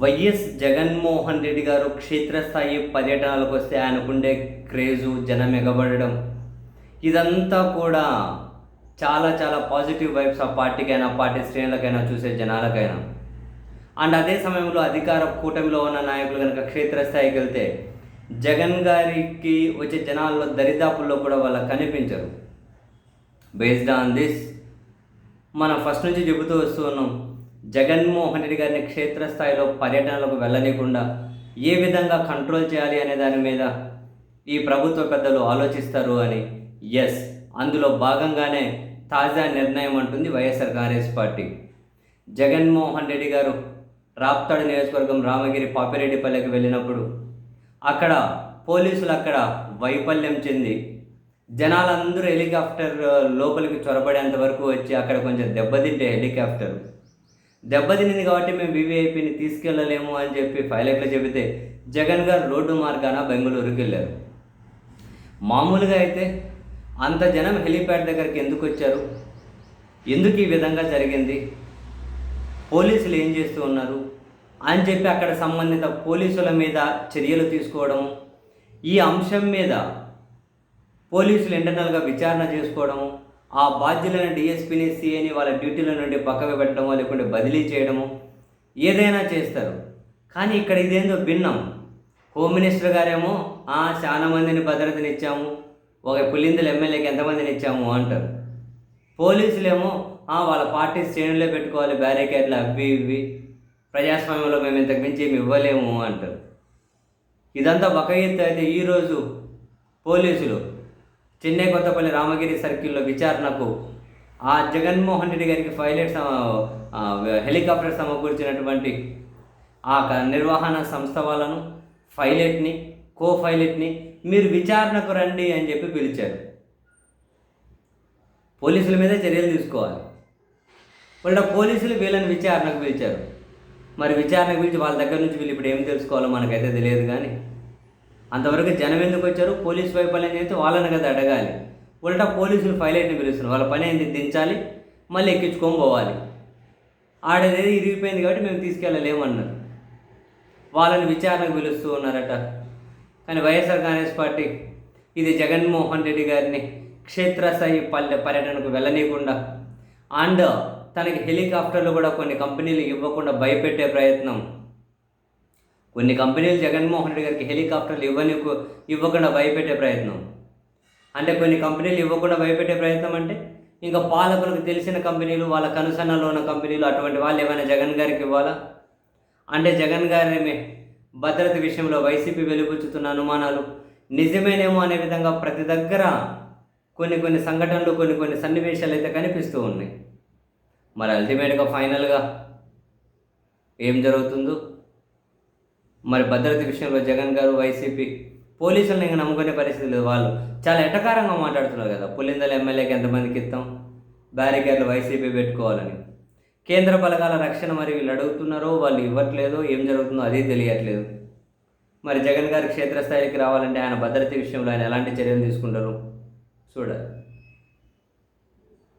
YS Jaganmohan Reddy గారు క్షేత్రస్థాయి పర్యటనలకు వస్తే ఆయనకుండే క్రేజు జనం ఎగబడడం. ఇదంతా కూడా చాలా చాలా పాజిటివ్ వైబ్స్ ఆ పార్టీకైనా పార్టీ శ్రేణులకైనా చూసే జనాలకైనా. అండ్ అదే సమయంలో అధికార కూటమిలో ఉన్న నాయకులు కనుక క్షేత్రస్థాయికి వెళ్తే జగన్ గారికి వచ్చే జనాల్లో దరిదాపుల్లో కూడా వాళ్ళ కనిపించరు. బేస్డ్ ఆన్ దిస్ మనం ఫస్ట్ నుంచి చెబుతూ వస్తూ ఉన్నాం. జగన్మోహన్ రెడ్డి గారిని క్షేత్రస్థాయిలో పర్యటనలకు వెళ్ళనీయకుండా ఏ విధంగా కంట్రోల్ చేయాలి అనే దాని మీద ఈ ప్రభుత్వ పెద్దలు ఆలోచిస్తారు అని ఎస్ అందులో భాగంగానే తాజా నిర్ణయం అంటుంది YSR Congress party. Jaganmohan Reddy గారు రాప్తాడు నియోజకవర్గం రామగిరి పాపిరెడ్డిపల్లెకి వెళ్ళినప్పుడు అక్కడ పోలీసులు అక్కడ వైఫల్యం చెంది జనాలందరూ హెలికాప్టర్ లోపలికి చొరబడేంత వరకు వచ్చి అక్కడ కొంచెం దెబ్బతింటే హెలికాప్టర్. దెబ్బతినింది కాబట్టి మేము వివిఐపిని తీసుకెళ్ళలేము అని చెప్పి పైలట్లు చెబితే జగన్ గారు రోడ్డు మార్గాన బెంగళూరుకి వెళ్ళారు. మామూలుగా అయితే అంత జనం హెలిప్యాడ్ దగ్గరికి ఎందుకు వచ్చారు? ఎందుకు ఈ విధంగా జరిగింది? పోలీసులు ఏం చేస్తూ ఉన్నారు? అని చెప్పి అక్కడ సంబంధిత పోలీసుల మీద చర్యలు తీసుకోవడం ఈ అంశం మీద పోలీసులు ఇంటర్నల్గా విచారణ చేసుకోవడము ఆ బాధ్యులైన డిఎస్పీని సీఏని వాళ్ళ డ్యూటీల నుండి పక్కకు పెట్టడమో లేకుంటే బదిలీ చేయడము ఏదైనా చేస్తారు. కానీ ఇక్కడ ఇదేందో భిన్నం. హోమ్ మినిస్టర్ గారేమో "ఆ, చాలా మందిని భద్రతనిచ్చాము. ఒక పులిందుల ఎమ్మెల్యేకి ఎంతమందిని ఇచ్చాము అంటారు. పోలీసులేమో "ఆ, వాళ్ళ పార్టీ శ్రేణులే పెట్టుకోవాలి బ్యారికేడ్లు అవి ఇవి ప్రజాస్వామ్యంలో మేము ఇంతకు మించి ఏమి ఇవ్వలేము అంటారు. ఇదంతా ఒక ఎత్తు అయితే ఈరోజు పోలీసులు చెన్నై కొత్తపల్లి రామగిరి సర్కిల్లో విచారణకు ఆ జగన్మోహన్ రెడ్డి గారికి పైలట్ హెలికాప్టర్ సమకూర్చినటువంటి ఆ నిర్వహణ సంస్థ వాళ్ళను పైలట్ని కో పైలట్ని మీరు విచారణకు రండి అని చెప్పి పిలిచారు. పోలీసుల మీద చర్యలు తీసుకోవాలి. వాళ్ళ పోలీసులు వీళ్ళని విచారణకు పిలిచారు. మరి విచారణకు పిలిచి వాళ్ళ దగ్గర నుంచి వీళ్ళు ఇప్పుడు ఏం తెలుసుకోవాలో మనకైతే తెలియదు కానీ అంతవరకు జనం ఎందుకు వచ్చారు? పోలీస్ వైఫల్యం చేస్తే వాళ్ళని కదా అడగాలి. ఉల్టా పోలీసులు పైలట్ని పిలుస్తున్నారు. వాళ్ళ పని ఏంటి దించాలి మళ్ళీ ఎక్కించుకొని పోవాలి. ఆడేది ఇరిగిపోయింది కాబట్టి మేము తీసుకెళ్ళలేమన్నారు. వాళ్ళని విచారణకు పిలుస్తూ ఉన్నారట. కానీ వైఎస్ఆర్ కాంగ్రెస్ పార్టీ ఇది జగన్మోహన్ రెడ్డి గారిని క్షేత్రస్థాయి పల్లె పర్యటనకు వెళ్ళనీయకుండా అండ్ తనకి హెలికాప్టర్లు కూడా కొన్ని కంపెనీలు ఇవ్వకుండా భయపెట్టే ప్రయత్నం కొన్ని కంపెనీలు జగన్మోహన్ రెడ్డి గారికి హెలికాప్టర్లు ఇవ్వని ఇవ్వకుండా భయపెట్టే ప్రయత్నం. అంటే కొన్ని కంపెనీలు ఇవ్వకుండా భయపెట్టే ప్రయత్నం అంటే ఇంకా పాలకులకు తెలిసిన కంపెనీలు వాళ్ళ కనుసన్నలో ఉన్న కంపెనీలు అటువంటి వాళ్ళు ఏమైనా జగన్ గారికి ఇవ్వాలా? అంటే జగన్ గారి భద్రత విషయంలో వైసీపీ వెలుగుచ్చుతున్న అనుమానాలు నిజమేనేమో అనే విధంగా ప్రతి దగ్గర కొన్ని కొన్ని సంఘటనలు కొన్ని కొన్ని సన్నివేశాలు అయితే కనిపిస్తూ ఉన్నాయి. మరి అల్టిమేట్గా ఫైనల్గా ఏం జరుగుతుందో మరి భద్రత విషయంలో జగన్ గారు వైసీపీ పోలీసులను ఇంకా నమ్ముకునే పరిస్థితి లేదు. వాళ్ళు చాలా ఎటకారంగా మాట్లాడుతున్నారు కదా. పులిందల ఎమ్మెల్యేకి ఎంతమందికి ఇస్తాం? బ్యారికేడ్లు వైసీపీ పెట్టుకోవాలని. కేంద్ర బలగాల రక్షణ మరి వీళ్ళు అడుగుతున్నారో వాళ్ళు ఇవ్వట్లేదో ఏం జరుగుతుందో అది తెలియట్లేదు. మరి జగన్ గారి క్షేత్రస్థాయికి రావాలంటే ఆయన భద్రత విషయంలో ఆయన ఎలాంటి చర్యలు తీసుకుంటారు? చూడాలి.